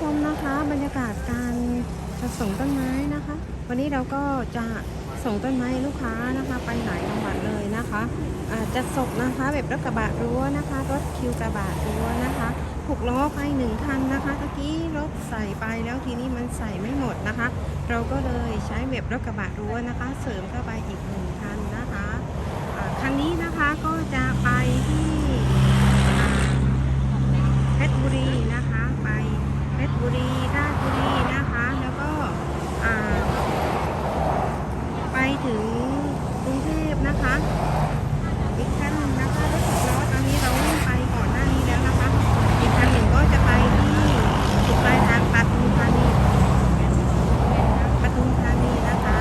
ชมนะคะ บรรยากาศการจะส่งต้นไม้นะคะ วันนี้เราก็จะส่งต้นไม้ลูกค้านะคะ ไปหลายจังหวัดเลยนะคะจะส่งนะคะแบบรถกระบะรั้วนะคะ รถคิวกระบะรั้วนะคะหกล้อไปหนึ่งคันนะคะตะกี้รถใส่ไปแล้วทีนี้มันใส่ไม่หมดนะคะ เราก็เลยใช้แบบรถกระบะรั้วนะคะ เสริมเข้าไปอีกหนึ่งคันนะคะคันนี้นะคะก็จะไปที่อ่า เพชรบุรีนะคะไปเพชรบุรีราชบุรีนะคะ แล้วก็อ่าไปถึงกรุงเทพนะคะ อีกคันหนึ่งนะคะรถสิบล้อตอนนี้เราวิ่งไปก่อนหน้านี้แล้วนะคะ อีกคันหนึ่งก็จะไปที่จุดปลายทางปทุมธานีปทุมธานีนะคะ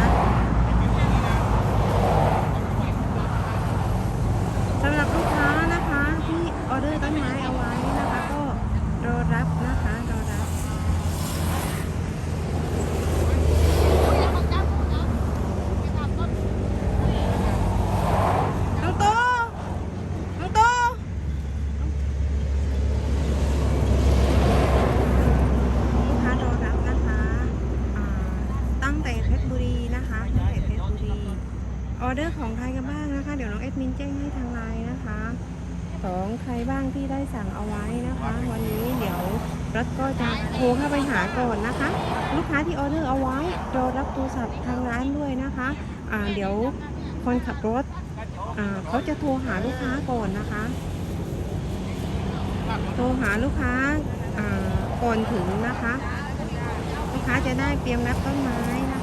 สำหรับลูกค้านะคะที่ออเดอร์ต้นไม้เอาไว้นะคะ ก็รอรับนะคะรอรับ น้องโตน้องโตลูกค้ารอรับนะคะอ่าตั้งแต่เพชรบุรีนะคะตั้งแต่เพชรบุรี ออ เดอร์ของใครกันบ้างนะคะ เดี๋ยวน้องเอ็ดมินแจ้งให้ทางไลน์นะคะของใครบ้างที่ได้สั่งเอาไว้นะคะ วันนี้เดี๋ยวรถก็จะโทรเข้าไปหาก่อนนะคะ ลูกค้าที่ออเดอร์เอาไว้รอรับโทรศัพท์ทางร้านด้วยนะคะอ่าเดี๋ยวคนขับรถอ่าเขาจะโทรหาลูกค้าก่อนนะคะ โทรหาลูกค้าอ่าก่อนถึงนะคะ ลูกค้าจะได้เตรียมรับต้นไม้นะคะ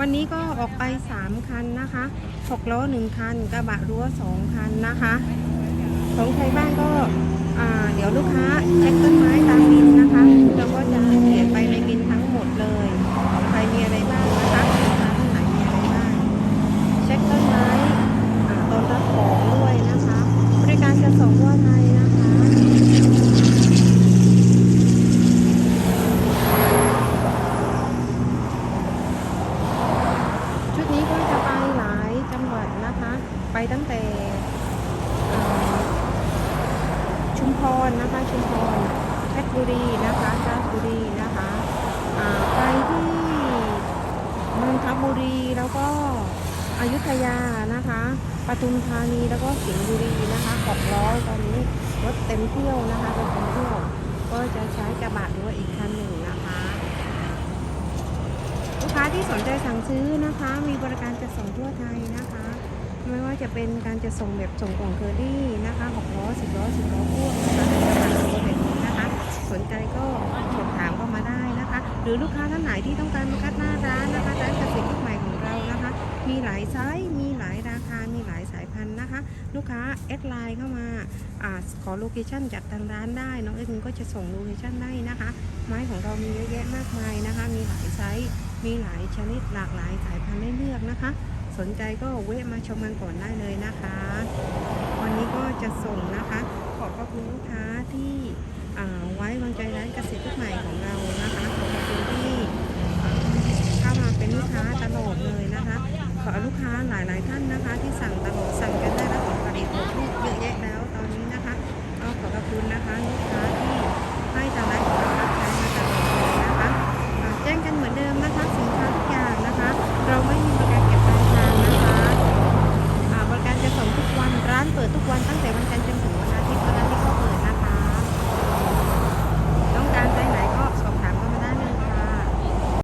วันนี้ก็ออกไป 3 คันนะคะ6ล้อ 1 คัน กระบะรั้ว 2 คันนะคะ ของใครบ้างก็เดี๋ยวลูกค้าเช็คต้นไม้ตามบินนะคะเราก็จะเขียนไปในบินทั้งหมดเลย ใครมีอะไรบ้างนะคะลูกค้าท่านไหนมีอะไรบ้าง เช็คต้นไม้อ่าตอนรับของด้วยนะคะ บริการจะส่งทั่วไทยนะคะ ชุดนี้ก็จะไปหลายจังหวัดนะคะ ไปตั้งแต่ชุมพรนะคะ ชุมพรเพชรบุรีนะคะราชบุรีนะคะไปที่นนทบุรีแล้วก็อยุธยานะคะปทุมธานีแล้วก็สิงห์บุรีนะคะหกล้อตอนนี้รถเต็มเที่ยวนะคะรถเต็มเที่ยวก็จะใช้กระบะด้วยอีกคันหนึ่งนะคะลูกค้าที่สนใจสั่งซื้อนะคะ มีบริการจะส่งทั่วไทยนะคะ ไม่ว่าจะเป็นการจะส่งแบบส่งกล่องเคอรี่นะคะหกล้อสิบล้อสิบล้อพ่วงนะคะเป็นแบบนี้นะคะ สนใจก็สอบถามเข้ามาได้นะคะ หรือลูกค้าท่านไหนที่ต้องการมาคัดหน้าร้านนะคะร้านเกษตรใหม่ของเรานะคะ มีหลายไซส์มีหลายราคามีหลายสายพันธุ์นะคะ ลูกค้าแอดไลน์เข้ามาอาขอโลเคชั่นจากทางร้านได้น้องเอ็ดมินก็จะส่งโลเคชั่นได้นะคะ ไม้ของเรามีเยอะแยะมากมายนะคะ มีหลายไซส์มีหลายชนิดหลากหลายสายพันธุ์ให้เลือกนะคะ สนใจก็เวะมาชมกันก่อนได้เลยนะคะ วันนี้ก็จะส่งนะคะ ขอบพระคุณลูกค้าที่ไว้วางใจร้านเกษตรใหม่ของเรานะคะขอบคุณที่เข้ามาเป็นลูกค้าตลอดเลยนะคะ ขอลูกค้าหลายๆท่านนะคะที่สั่ง